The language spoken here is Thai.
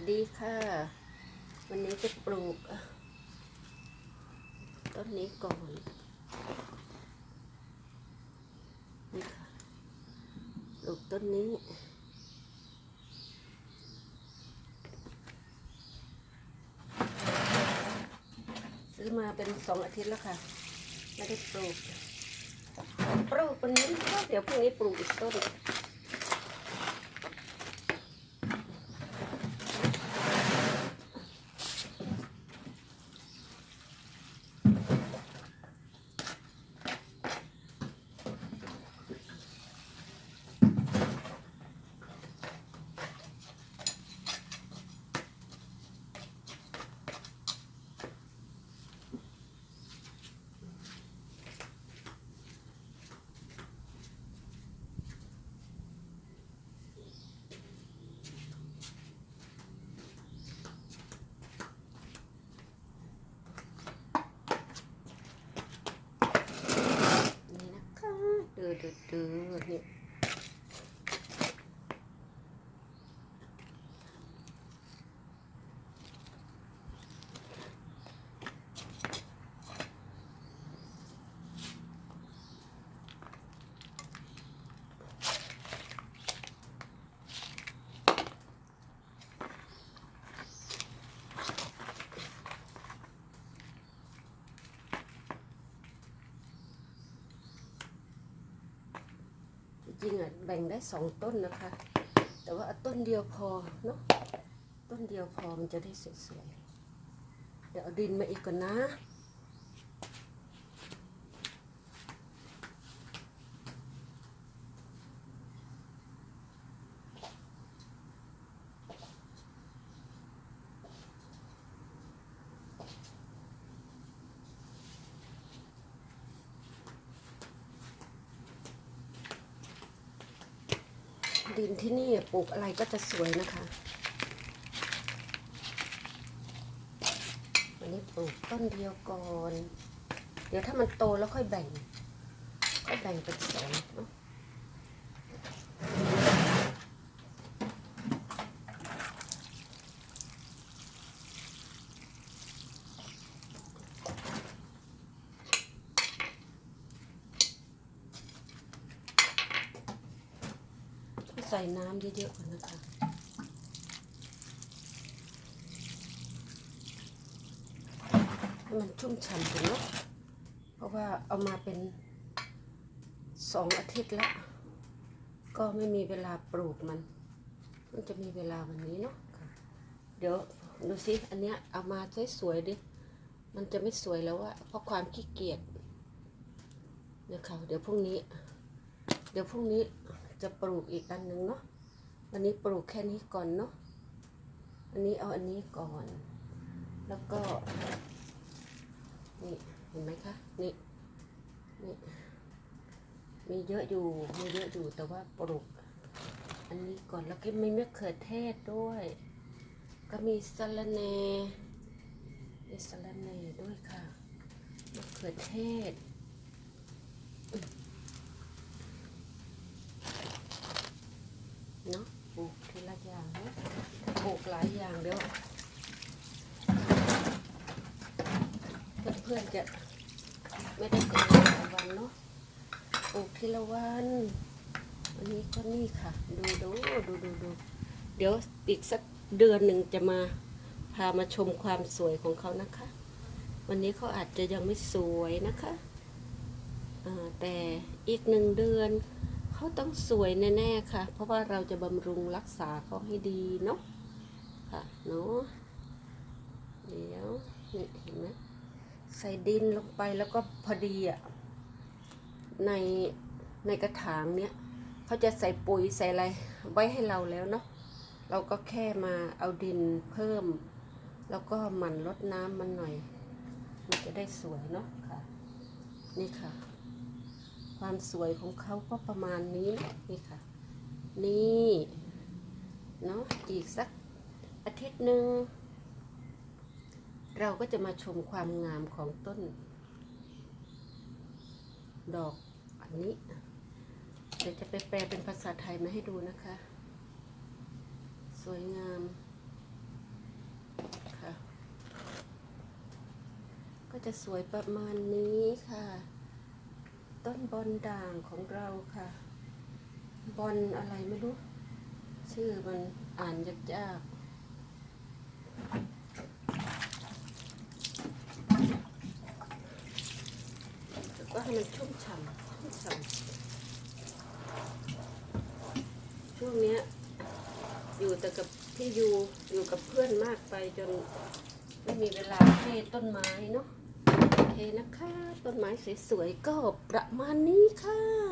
วัสดีค่ะ วันนี้จะปลูก ต้นนี้ก่อนนี่ค่ะปลูกต้นนี้ซื้อมาเป็นสองอาทิตย์แล้วค่ะ ไม่ได้ปลูก ปลูกวันนี้เดี๋ยวพรุ่งนี้ปลูกอีกต้น นี่นะคะดูดูดูนี่จ ริงๆอะแบ่งได้สองต้นนะคะ แต่ว่าเอาต้นเดียวพอเนาะต้นเดียวพอมันจะได้สวยๆเดี๋ยวเอาดินมาอีกก่อนนะ ดินที่นี่ปลูกอะไรก็จะสวยนะคะวันนี้ปลูกต้นเดียวก่อน เดี๋ยวถ้ามันโตแล้วค่อยแบ่ง ค่อยแบ่งเป็นสองเนาะ ใส่น้ำเยอะๆก่อนนะคะให้มันชุ่มฉ่ำถึงเนาะเพราะว่าเอามาเป็นสองอาทิตย์แล้วก็ไม่มีเวลาปลูกมันมันจะมีเวลาวันนี้เนาะค่ะเดี๋ยวดูสิอันเนี้ยเอามาสวยๆดิ มันจะไม่สวยแล้วอะเพราะความขี้เกียจนะคะเดี๋ยวพรุ่งนี้ เดี๋ยวพรุ่งนี้ จะปลูกอีกอันหนึ่งเนาะวันนี้ปลูกแค่นี้ก่อนเนาะอันนี้เอาอันนี้ก่อน แล้วก็ นี่เห็นไหมคะนี่นี่มีเยอะอยู่มีเยอะอยู่แต่ว่าปลูก อันนี้ก่อนแล้วก็มีมะเขือเทศด้วย ก็มีสะระแหน่มีสะระแหน่ด้วยค่ะมะเขือเทศ เนาะปลูกทีละอย่างเนอะถ้าปลูกหลายอย่างเดี๋ยวเพื่อนๆจะไม่ได้กินหลายวันเนาะปลูกทีละวันวันนี้ก็นี่ค่ะ ดูดูดูดูดูเดี๋ยวอีกสักเดือนหนึ่งจะมาพามาชมความสวยของเขานะคะ วันนี้เขาอาจจะยังไม่สวยนะคะแต่อีกหนึ่งเดือน เขาต้องสวยแน่ๆค่ะ เพราะว่าเราจะบำรุงรักษาเขาให้ดีเนาะค่ะเนาะเดี๋ยวนี่เห็นไหมใส่ดินลงไปแล้วก็พอดีอะในในกระถางเนี้ยเขาจะใส่ปุ๋ยใส่อะไรไว้ให้เราแล้วเนาะเราก็แค่มาเอาดินเพิ่ม แล้วก็หมั่นลดน้ำมันหน่อย มันจะได้สวยเนาะค่ะ นี่ค่ะ ความสวยของเขาก็ประมาณนี้นี่ค่ะ นี่เนาะอีกสักอาทิตย์หนึ่งเราก็จะมาชมความงามของต้น ดอกอันนี้เดี๋ยวจะไปแปลเป็นภาษาไทยมาให้ดูนะคะ สวยงามค่ะ ก็จะสวยประมาณนี้ค่ะ ต้นบอลด่างของเราค่ะ บอลอะไรไม่รู้ ชื่อมันอ่านยากๆแล้วก็ให้มันชุ่มฉ่ำชุ่มฉ่ำช่วงเนี้ย อยู่แต่กับพี่ยูอยู่กับเพื่อนมากไปจนไม่มีเวลาให้ต้นไม้เนาะ นะคะ ต้นไม้สวยๆก็ประมาณนี้ค่ะ